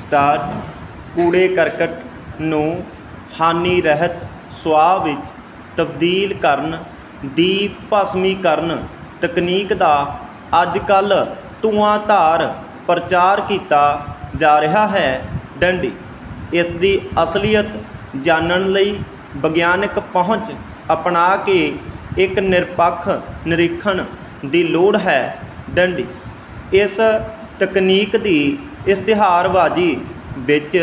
Start ਕੂੜੇ ਕਰਕਟ ਨੂੰ ਹਾਨੀ ਰਹਿਤ ਸੁਆਹ ਵਿੱਚ ਤਬਦੀਲ ਕਰਨ ਦੀ ਭਸਮੀਕਰਨ ਤਕਨੀਕ ਦਾ ਅੱਜ ਕੱਲ੍ਹ ਧੂਆਂਧਾਰ ਪ੍ਰਚਾਰ ਕੀਤਾ ਜਾ ਰਿਹਾ ਹੈ। ਡੰਡੀ, ਇਸ ਦੀ ਅਸਲੀਅਤ ਜਾਣਨ ਲਈ ਵਿਗਿਆਨਕ ਪਹੁੰਚ ਅਪਣਾ ਕੇ ਇੱਕ ਨਿਰਪੱਖ ਨਿਰੀਖਣ ਦੀ ਲੋੜ ਹੈ। ਡੰਡੀ, ਇਸ ਤਕਨੀਕ ਦੀ ਇਸ਼ਤਿਹਾਰਬਾਜ਼ੀ ਵਿੱਚ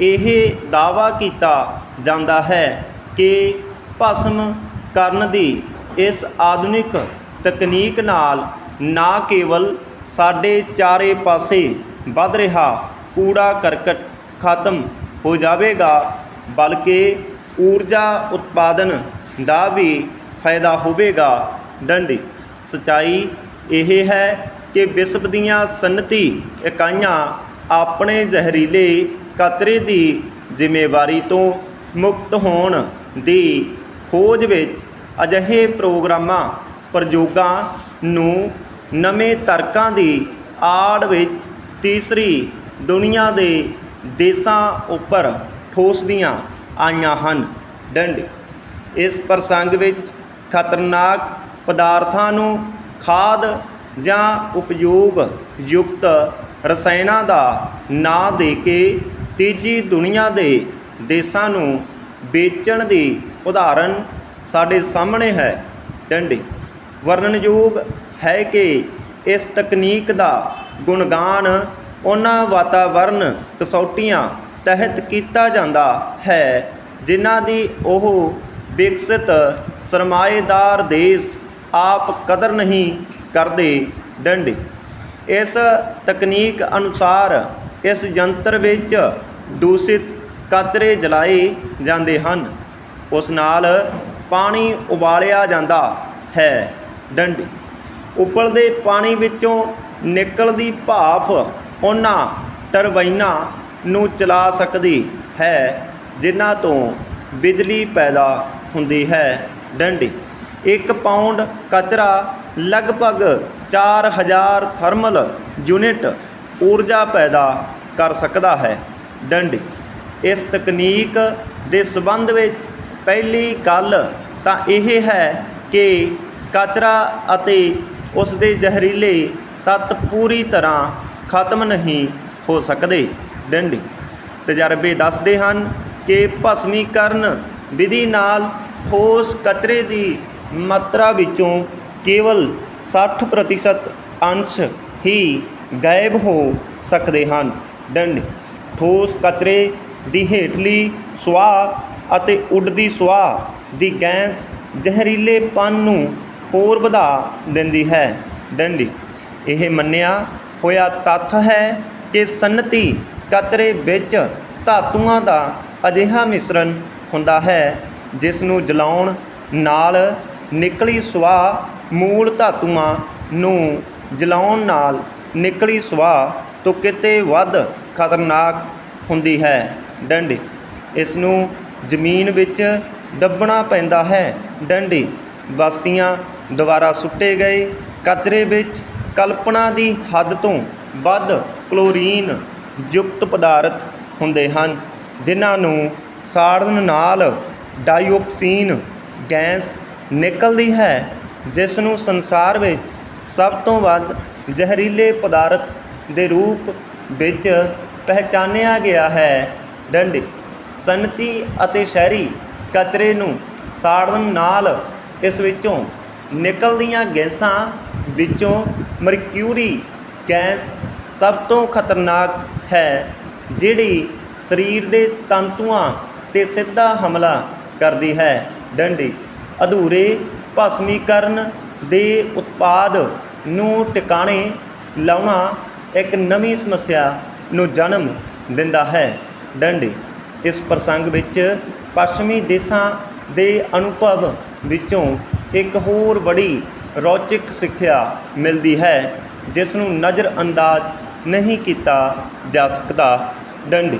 ਇਹ ਦਾਅਵਾ ਕੀਤਾ ਜਾਂਦਾ ਹੈ ਕਿ ਭਸਮ ਕਰਨ ਦੀ ਇਸ ਆਧੁਨਿਕ ਤਕਨੀਕ ਨਾਲ ਨਾ ਕੇਵਲ ਸਾਡੇ ਚਾਰੇ ਪਾਸੇ ਵੱਧ ਰਿਹਾ ਕੂੜਾ ਕਰਕਟ ਖਤਮ ਹੋ ਜਾਵੇਗਾ, ਬਲਕਿ ਊਰਜਾ ਉਤਪਾਦਨ ਦਾ ਵੀ ਫਾਇਦਾ ਹੋਵੇਗਾ। ਡੰਡੀ। ਸਚਾਈ ਇਹ ਹੈ ਕਿ ਵਿਸ਼ਵ ਦੀਆਂ ਸਨਅਤੀ ਇਕਾਈਆਂ ਆਪਣੇ ਜ਼ਹਿਰੀਲੇ ਕਚਰੇ ਦੀ ਜ਼ਿੰਮੇਵਾਰੀ ਤੋਂ ਮੁਕਤ ਹੋਣ ਦੀ ਖੋਜ ਵਿੱਚ ਅਜਿਹੇ ਪ੍ਰੋਗਰਾਮਾਂ, ਪ੍ਰਯੋਗਾਂ ਨੂੰ ਨਵੇਂ ਤਰਕਾਂ ਦੀ ਆੜ ਵਿੱਚ ਤੀਸਰੀ ਦੁਨੀਆ ਦੇ ਦੇਸ਼ਾਂ ਉੱਪਰ ਠੋਸਦੀਆਂ ਆਈਆਂ ਹਨ। ਡੰਡ। ਇਸ ਪ੍ਰਸੰਗ ਵਿੱਚ ਖਤਰਨਾਕ ਪਦਾਰਥਾਂ ਨੂੰ ਖਾਦ ਜਾਂ ਉਪਯੋਗ ਯੁਕਤ ਰਸਾਇਣਾਂ ਦਾ ਨਾਂ ਦੇ ਕੇ ਤੀਜੀ ਦੁਨੀਆ ਦੇ ਦੇਸ਼ਾਂ ਨੂੰ ਵੇਚਣ ਦੀ ਉਦਾਹਰਨ ਸਾਡੇ ਸਾਹਮਣੇ ਹੈ। ਡੰਡੀ, ਵਰਣਨਯੋਗ ਹੈ ਕਿ ਇਸ ਤਕਨੀਕ ਦਾ ਗੁਣਗਾਨ ਉਹਨਾਂ ਵਾਤਾਵਰਨ ਕਸੌਟੀਆਂ ਤਹਿਤ ਕੀਤਾ ਜਾਂਦਾ ਹੈ, ਜਿਨ੍ਹਾਂ ਦੀ ਉਹ ਵਿਕਸਿਤ ਸਰਮਾਏਦਾਰ ਦੇਸ਼ ਆਪ ਕਦਰ ਨਹੀਂ ਕਰਦੇ ਡੰਡੀ। ਇਸ ਤਕਨੀਕ ਅਨੁਸਾਰ ਇਸ ਯੰਤਰ ਵਿੱਚ ਦੂਸ਼ਿਤ ਕਚਰੇ ਜਲਾਏ ਜਾਂਦੇ ਹਨ। ਉਸ ਨਾਲ ਪਾਣੀ ਉਬਾਲਿਆ ਜਾਂਦਾ ਹੈ ਡੰਡੀ। ਉਬਲਦੇ ਪਾਣੀ ਵਿੱਚੋਂ ਨਿਕਲਦੀ ਭਾਫ ਉਹਨਾਂ ਟਰਬਾਈਨਾਂ ਨੂੰ ਚਲਾ ਸਕਦੀ ਹੈ, ਜਿਨ੍ਹਾਂ ਤੋਂ ਬਿਜਲੀ ਪੈਦਾ ਹੁੰਦੀ ਹੈ। ਡੰਡੀ 1 ਪਾਉਂਡ ਕਚਰਾ ਲਗਭਗ 4000 ਥਰਮਲ ਯੂਨਿਟ ਊਰਜਾ ਪੈਦਾ ਕਰ ਸਕਦਾ ਹੈ। ਡੰਡੀ, ਇਸ ਤਕਨੀਕ ਦੇ ਸਬੰਧ ਵਿੱਚ ਪਹਿਲੀ ਗੱਲ ਤਾਂ ਇਹ ਹੈ ਕਿ ਕਚਰਾ ਅਤੇ ਉਸ ਦੇ ਜ਼ਹਿਰੀਲੇ ਤੱਤ ਪੂਰੀ ਤਰ੍ਹਾਂ ਖਤਮ ਨਹੀਂ ਹੋ ਸਕਦੇ। ਡੰਡੀ, ਤਜਰਬੇ ਦੱਸਦੇ ਹਨ ਕਿ ਭਸਮੀਕਰਨ ਵਿਧੀ ਨਾਲ ਠੋਸ ਕਚਰੇ ਦੀ ਮਾਤਰਾ ਵਿੱਚੋਂ ਕੇਵਲ 60% ਅੰਸ਼ ਹੀ ਗਾਇਬ ਹੋ ਸਕਦੇ ਹਨ। ਡੰਡੀ ਠੋਸ ਕਚਰੇ ਦੀ ਹੇਠਲੀ ਸੁਆਹ ਅਤੇ ਉੱਡਦੀ ਸੁਆਹ ਦੀ ਗੈਸ ਜ਼ਹਿਰੀਲੇਪਨ ਨੂੰ ਹੋਰ ਵਧਾ ਦਿੰਦੀ ਹੈ। ਡੰਡੀ ਇਹ ਮੰਨਿਆ ਹੋਇਆ ਤੱਥ ਹੈ ਕਿ ਸਨਅਤੀ ਕਚਰੇ ਵਿੱਚ ਧਾਤੂਆਂ ਦਾ ਅਜਿਹਾ ਮਿਸ਼ਰਣ ਹੁੰਦਾ ਹੈ, ਜਿਸ ਨੂੰ ਜਲਾਉਣ ਨਾਲ ਨਿਕਲੀ ਸੁਆਹ ਮੂਲ ਧਾਤੂਆਂ ਨੂੰ ਜਲਾਉਣ ਨਾਲ ਨਿਕਲੀ ਸੁਆਹ ਤੋਂ ਕਿਤੇ ਵੱਧ ਖਤਰਨਾਕ ਹੁੰਦੀ ਹੈ। ਡੰਡੀ, ਇਸ ਨੂੰ ਜ਼ਮੀਨ ਵਿੱਚ ਦੱਬਣਾ ਪੈਂਦਾ ਹੈ। ਡੰਡੀ, ਬਸਤੀਆਂ ਦੁਆਰਾ ਸੁੱਟੇ ਗਏ ਕਚਰੇ ਵਿੱਚ ਕਲਪਨਾ ਦੀ ਹੱਦ ਤੋਂ ਵੱਧ ਕਲੋਰੀਨ ਯੁਕਤ ਪਦਾਰਥ ਹੁੰਦੇ ਹਨ, ਜਿਨ੍ਹਾਂ ਨੂੰ ਸਾੜਨ ਨਾਲ ਡਾਈਆਕਸੀਨ ਗੈਸ ਨਿਕਲਦੀ ਹੈ ਜਿਸ ਨੂੰ ਸੰਸਾਰ ਵਿੱਚ ਸਭ ਤੋਂ ਵੱਧ ਜ਼ਹਿਰੀਲੇ ਪਦਾਰਥ ਦੇ ਰੂਪ ਵਿੱਚ ਪਹਿਚਾਨਿਆ ਗਿਆ ਹੈ। ਡੰਡੀ, ਸਨਅਤੀ ਅਤੇ ਸ਼ਹਿਰੀ ਕਚਰੇ ਨੂੰ ਸਾੜਨ ਨਾਲ ਇਸ ਵਿੱਚੋਂ ਨਿਕਲਦੀਆਂ ਗੈਸਾਂ ਵਿੱਚੋਂ ਮਰਕਿਊਰੀ ਗੈਸ ਸਭ ਤੋਂ ਖਤਰਨਾਕ ਹੈ, ਜਿਹੜੀ ਸਰੀਰ ਦੇ ਤੰਤੂਆਂ ਤੇ ਸਿੱਧਾ ਹਮਲਾ ਕਰਦੀ ਹੈ। ਡੰਡੀ ਅਧੂਰੇ ਭਸਮੀਕਰਨ ਦੇ ਉਤਪਾਦ ਨੂੰ ਟਿਕਾਣੇ ਲਾਉਣਾ ਇੱਕ ਨਵੀਂ ਸਮੱਸਿਆ ਨੂੰ ਜਨਮ ਦਿੰਦਾ ਹੈ। ਡੰਡੀ ਇਸ ਪ੍ਰਸੰਗ ਵਿੱਚ ਪੱਛਮੀ ਦੇਸ਼ਾਂ ਦੇ ਅਨੁਭਵ ਵਿੱਚੋਂ ਇੱਕ ਹੋਰ ਬੜੀ ਰੌਚਕ ਸਿੱਖਿਆ ਮਿਲਦੀ ਹੈ, ਜਿਸ ਨੂੰ ਨਜ਼ਰ ਅੰਦਾਜ਼ ਨਹੀਂ ਕੀਤਾ ਜਾ ਸਕਦਾ। ਡੰਡੀ